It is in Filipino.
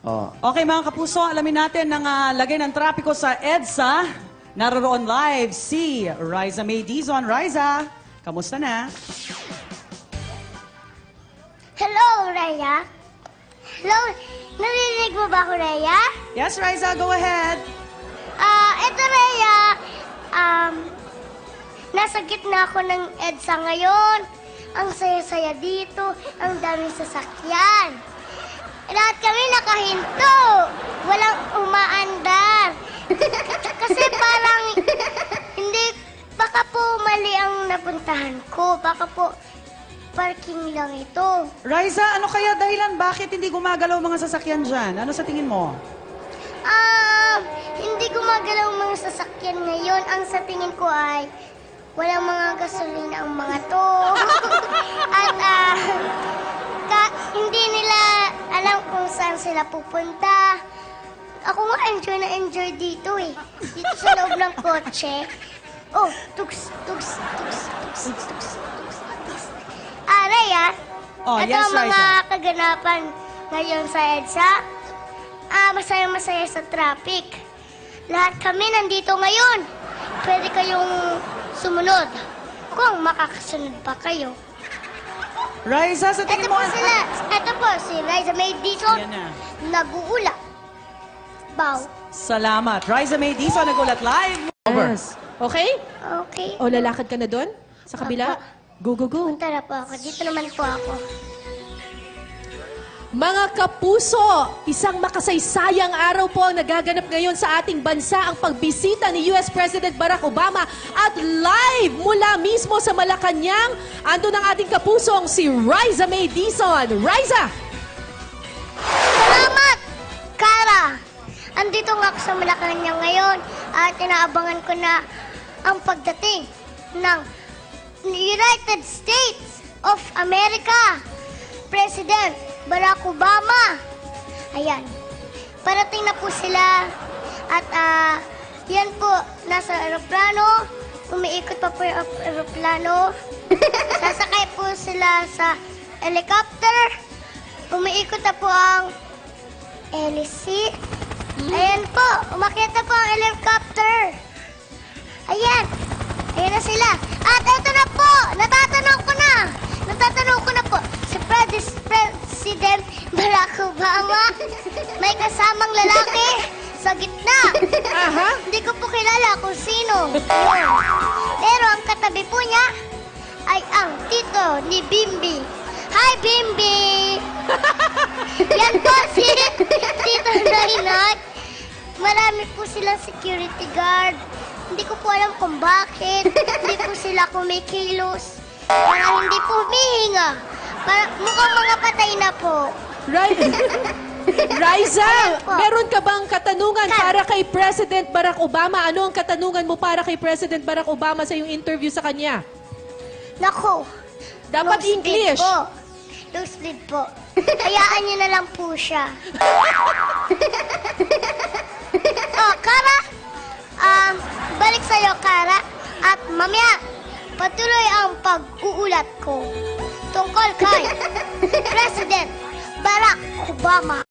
Oh. Okay mga kapuso, alamin natin ng ah, lagay ng trapiko sa EDSA. Naroon live si Riza May Dizon. Riza, kamusta na? Hello, Raya. Hello, narinig mo ba ako, Raya? Yes, Riza, go ahead. Ah, eto, Raya. Um, nasa gitna ako ng EDSA ngayon. Ang saya-saya dito. Ang daming sasakyan. Lahat kami nakahinto. Walang umaandar. Kasi parang hindi, baka po mali ang napuntahan ko. Baka po parking lang ito. Riza, ano kaya dahilan bakit hindi gumagalaw mga sasakyan dyan? Ano sa tingin mo? Ah, hindi gumagalaw mga sasakyan ngayon. Ang sa tingin ko ay walang mga gasolina ang mga to. sila pupunta. Ako nga enjoy na enjoy dito eh. Dito sa loob ng kotse. Oh, tugs, tugs, tugs, tugs, tugs, tugs, tugs. Ah, Raya, Oh, ito yes, ang mga Raisa. kaganapan ngayon sa EDSA. Ah, masaya-masaya sa traffic. Lahat kami nandito ngayon. Pwede kayong sumunod kung makakasunod pa kayo. Riza, sa Ito tingin po mo... sila. Ito po si Liza May Dizon. Yan na. Nag-uula. Bow. Salamat. Riza May Dizon, nagulat live. Over. Yes. Okay? Okay. O, lalakad ka na doon? Sa kabila? Go, go, go. Punta na po ako. Dito naman po ako. Mga kapuso, isang makasaysayang araw po ang nagaganap ngayon sa ating bansa ang pagbisita ni US President Barack Obama at live mula mismo sa Malacanang, ando ng ating kapusong si Riza May Dizon. Riza! Salamat, Kara! Andito nga ako sa Malacanang ngayon at inaabangan ko na ang pagdating ng United States of America. President Barack Obama. Ayan. Parating na po sila at ah, yan po, nasa aeroplano. Umiikot pa po yung aeroplano. Sasakay po sila sa helicopter. Umiikot na po ang hélice. Ayan po, umakyat na po ang helicopter. May kasamang lalaki sa gitna. Aha. Hindi ko po kilala kung sino. Yun. Pero ang katabi po niya ay ang tito ni Bimbi. Hi, Bimbi! Yan po si Tito Nainag. Marami po silang security guard. Hindi ko po alam kung bakit. Hindi po sila kumikilos. Parang hindi po humihinga. Parang mukhang mga patay na po. Ri- Riza, Ayan po. meron ka bang katanungan Ka- para kay President Barack Obama? Ano ang katanungan mo para kay President Barack Obama sa iyong interview sa kanya? Nako. Dapat Nosebleed English. Po. Nosebleed po. Hayaan niyo na lang po siya. oh, Kara. Um, balik sa'yo, Kara. At mamaya, patuloy ang pag-uulat ko tungkol kay President Barack Obama.